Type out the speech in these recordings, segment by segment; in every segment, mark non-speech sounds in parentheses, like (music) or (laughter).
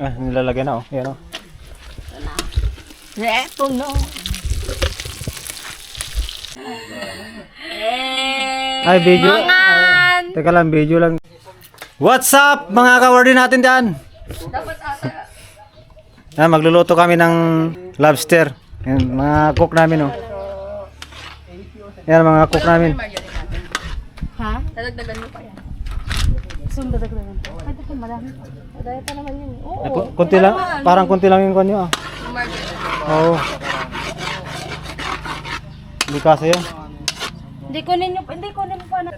Ah, nilalagyan na oh. Yan oh. Eto no. Ay, video. Ay, teka lang, video lang. What's up mga kawardi natin dyan? Ah, magluluto kami ng lobster. Yan, mga cook namin oh. Yan mga cook namin. Ha? Dadagdagan mo pa yan. Mo dadagdagan? Pwede pa marami. Daya pa naman yun. Oo. Eh, ku- kunti lang, parang kunti lang yung kanyo ah. Oo. Hindi kasi yan. Hindi kunin nyo, hindi kunin mo pa na.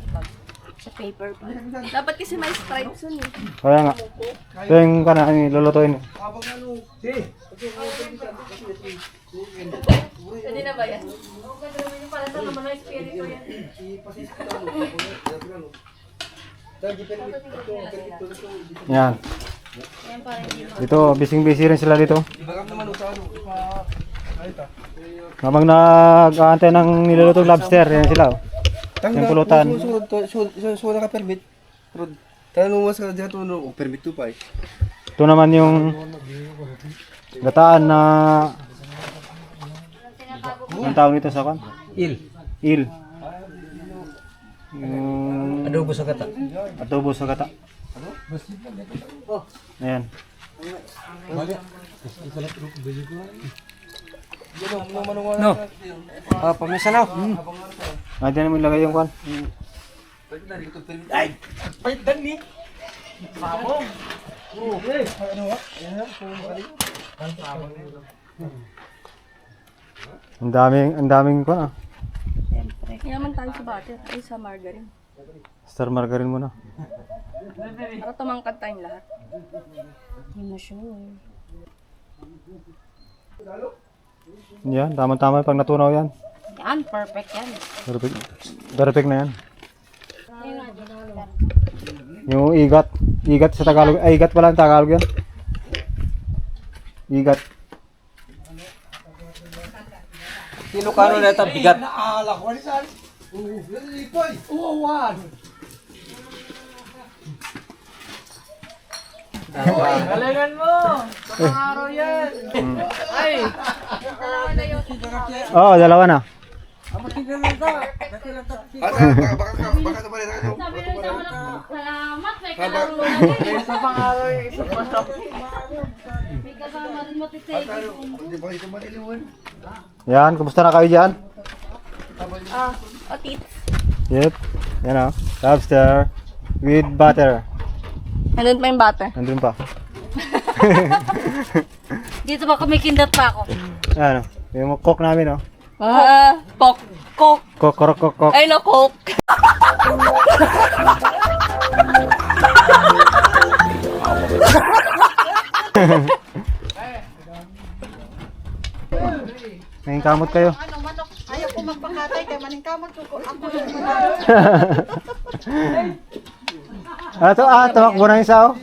Sa paper pa. Dapat kasi may stripes yun eh. Kaya nga. Ito yung kana, yung lulutuin. Pwede na ba yan? Para sa naman ang espiritu yan. Yan. Dito, bising-busy rin sila dito. Habang nag-aantay ng nilulutong lobster, yan sila. oh. Yung pulutan. Sunod to, sunod sunod ka permit. Tanong mo sa dito no, oh, permit to pa eh. Ito naman yung gataan na ang tawag nito sa kan? Il. Il. Yung Adobo sa kata. adobo sa gata. Ayan. No. Ah, pamisa na. Ah, dyan mo ilagay yung kan. Ay, dali. Ang daming, ang daming kan ah. Siyempre. Kaya naman tayo sa butter. Ay, sa margarine. Star margarine mo na. Para tumangkad tayong lahat. Hindi mo sure. Yan, tama-tama pag natunaw yan. Yan, perfect yan. Perfect. Perfect na yan. Yung igat. Igat sa Tagalog. Ay, igat pala ang Tagalog yan. Igat. Kilo kano na ito bigat. Oo, oh, dalawa na. Salamat, may kalaro Isa pang araw yung isa pa. May kasama rin matitake. Yan, kumusta na kayo dyan? Ah, otit. Yep. Yan o. Lobster with butter. Nandun pa yung butter. Nandun pa. (laughs) Dito ba kumikindat pa ako? Ano? Yung cook namin o. Ah, pok, kok. Cook, cook, cook, cook. Ay, no, kok. (laughs) May kamot kayo. Ano, manok, ayaw ko magpakatay kay maningkamot ko. Ako yung Ah, to, ah, tumakbo na yung isa oh.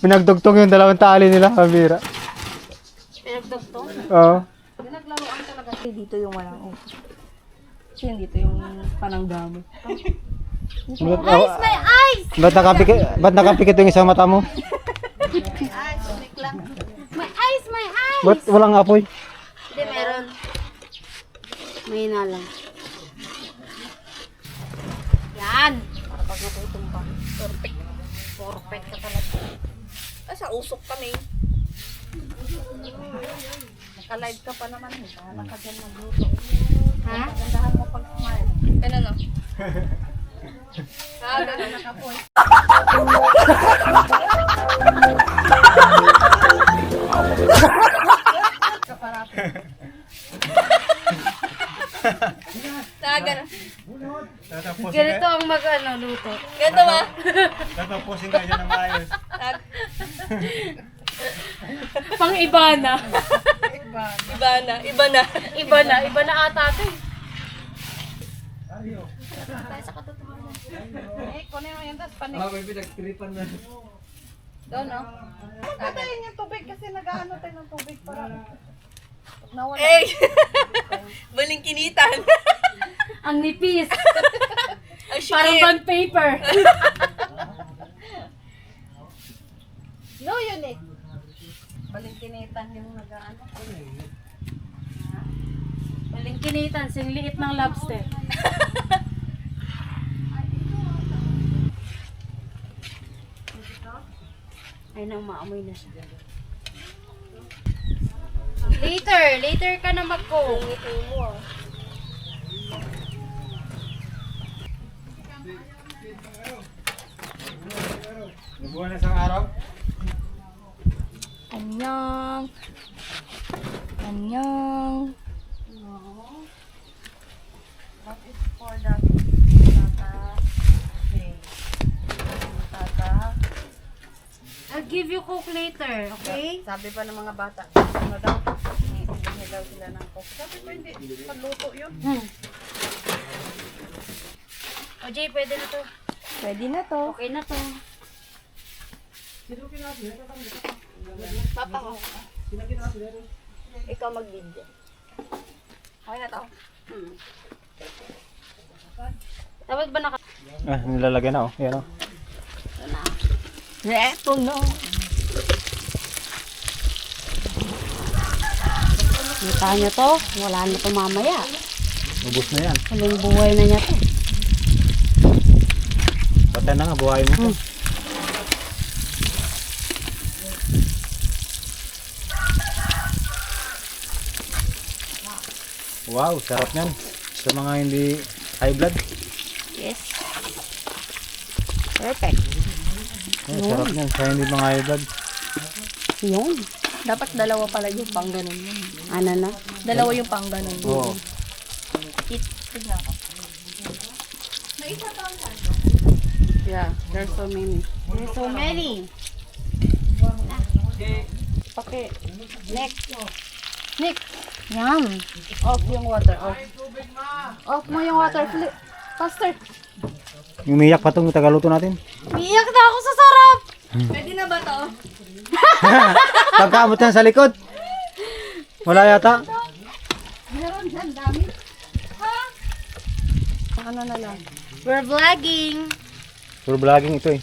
Pinagdugtong yung dalawang tali nila, kabira. Pinagdagtong. Oo. Pinaglaruan talaga. Dito yung walang uso. Kasi dito yung panangdamo. Ba't, oh, ba't nakapikit, ba't nakapikit yung isang mata mo? May ice! Ba't walang apoy? Hindi, meron. May na lang. Yan! Para pag nakutom ka. Perfect. Perfect ka talaga. Ah, sa usok kami. Naka-live ka pa naman. eh. Bahala ka dyan magluto. Ha? Gandahan mo pag smile. Ganun no? (laughs) Ah, ganun nakapoy. Ganito ba? Tatapusin ka dyan ng maayos. Pang iba na. Iba na. Iba na. Iba na. Iba na ata ito eh. Eh, kunin mo yan, tapos panik. Ah, may pinagtripan na. Doon, no? Patayin yung tubig kasi nag-ano tayo ng tubig para nawala. Eh! (laughs) Baling kinitan. Ang nipis. (laughs) Ang Parang bond paper. (laughs) No, yun eh. Balingkinitan yung nag-ano. Balingkinitan, sing liit ng lobster. (laughs) Ay na, umaamoy na siya. Later, later ka na mag-cook. Buwan na isang araw. Annyeong. Annyeong. That is for the tata. Okay. Tata. I'll give you cook later, okay? Sabi pa ng mga bata, ano daw, hindi daw sila ng coke. Sabi ko hindi, pagluto yun. Hmm. O Jay, pwede na to. Pwede na to. Okay na to. Papa ko. Ikaw mag-video. Okay na to. Dapat ba naka... Ah, nilalagay na oh. Yan oh. Eto no. Kita nyo to, wala na to mamaya. Ubus na yan. Huling buhay na niya to. Patay na nga, buhay mo. to. Wow, sarap yan. Sa mga hindi high blood. Yes. Perfect. Oh, sarap yan. Sa hindi mga high blood. Yun. Dapat dalawa pala yung pang ganun yun. Ano na? Dalawa yung pang ganun. Oo. Tignan ko. Yeah, there's so many. There's so many. Okay. Next. Next. Yan. Off yung water. Off. Off mo yung water. Faster. Umiyak pa itong tagaluto natin. Iyak na ako sa sarap! Pwede na ba to? (laughs) Pagkaabot yan sa likod. Wala yata. Ano na lang. We're vlogging. Puro vlogging ito eh.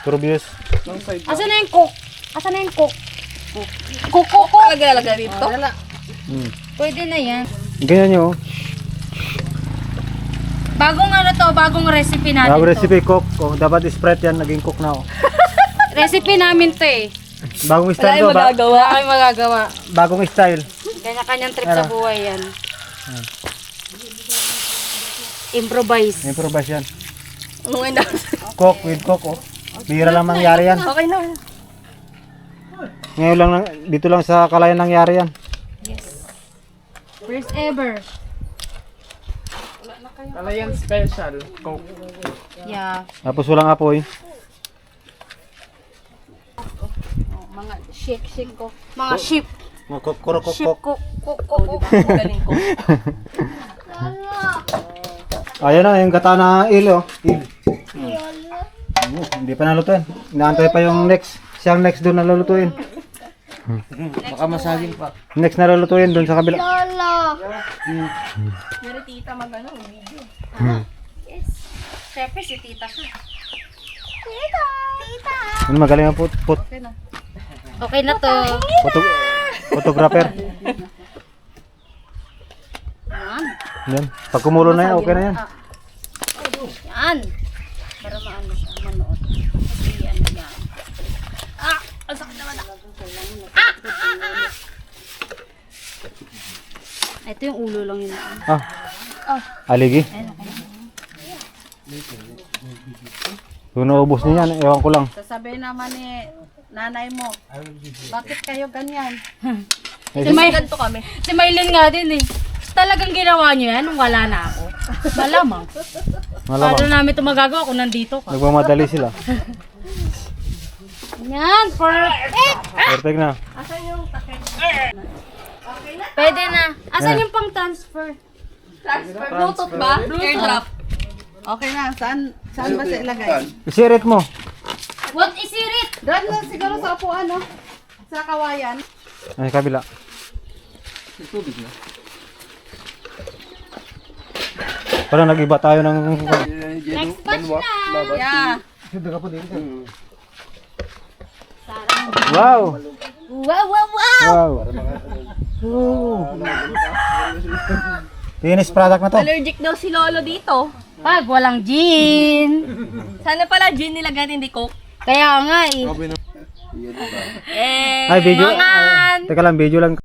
Puro views. Asa na yung cook? Asa na yung cook? Cook, cook, cook. Talaga dito? Wala. Hmm. Pwede na yan. Ganyan nyo. oh. Bagong ano to, bagong recipe natin Bago to. recipe cook. Oh, dapat spread yan. Naging cook na oh. (laughs) Recipe namin to eh. Bagong Wala style to. Ba- magagawa. Wala kami magagawa. bagong style. Kanya-kanyang trip sa buhay yan. Improvise. Improvise yan. Umuwi na. Cook with cook oh. Bira lang mangyari yan. Okay na. Ngayon lang- dito lang sa Kalayan nangyari yan. First ever. Kalayan special. Coke. Yeah. Tapos walang apoy. Oh, mga shake, shake ko. Mga sheep. Mga cook, kuro cook, Sheep cook. cook, cook, cook, cook. Galing ko. (laughs) Ayan na, yung gata na ilo. Il. Ano, hindi pa nalutuin. Inaantay pa yung next. Siyang next doon na lulutuin. Baka masaging pa. Next na lulutuin doon sa kabila. Pero tita mag ano, video. Yes. Siyempre si tita ka. Ano magaling ang put, put, Okay na to. photo, photographer. Yan. Yan. Pag kumulo na yan, okay na yan. Yan. Para maano siya, manood. Kasi ano yan. Ah! Ang sakit naman ah. Ah! Ah! Ah! Ito yung ulo lang yun. Ah. Aligi. Kung naubos niya yan, ewan ko lang. Sasabihin naman ni nanay mo, bakit kayo ganyan? (laughs) Eh, Si, May, Ganito kami. si Maylin nga din eh. Talagang ginawa niyo yan nung wala na ako. Malamang. Malamang. Paano namin ito magagawa kung nandito ka? Nagmamadali sila. (laughs) Yan, perfect! Perfect na. Asan yung takip? Pwede na. Asan yung pang transfer? Transfer. Bluetooth ba? Airdrop. Okay na, saan, saan ba siya ilagay? Isirit mo. What is it? Doon lang siguro sa upuan, no? Sa kawayan. Ay, kabila. Tubig na. Parang nag-iba tayo ng... Next batch na. Yeah. Wow! Wow, wow, wow! Wow! Finished product na to. Allergic daw si Lolo dito. Pag walang gin. Sana pala gin nilagyan hindi coke. Kaya nga eh. Eh, Ay, video. mangan! Teka lang, video lang.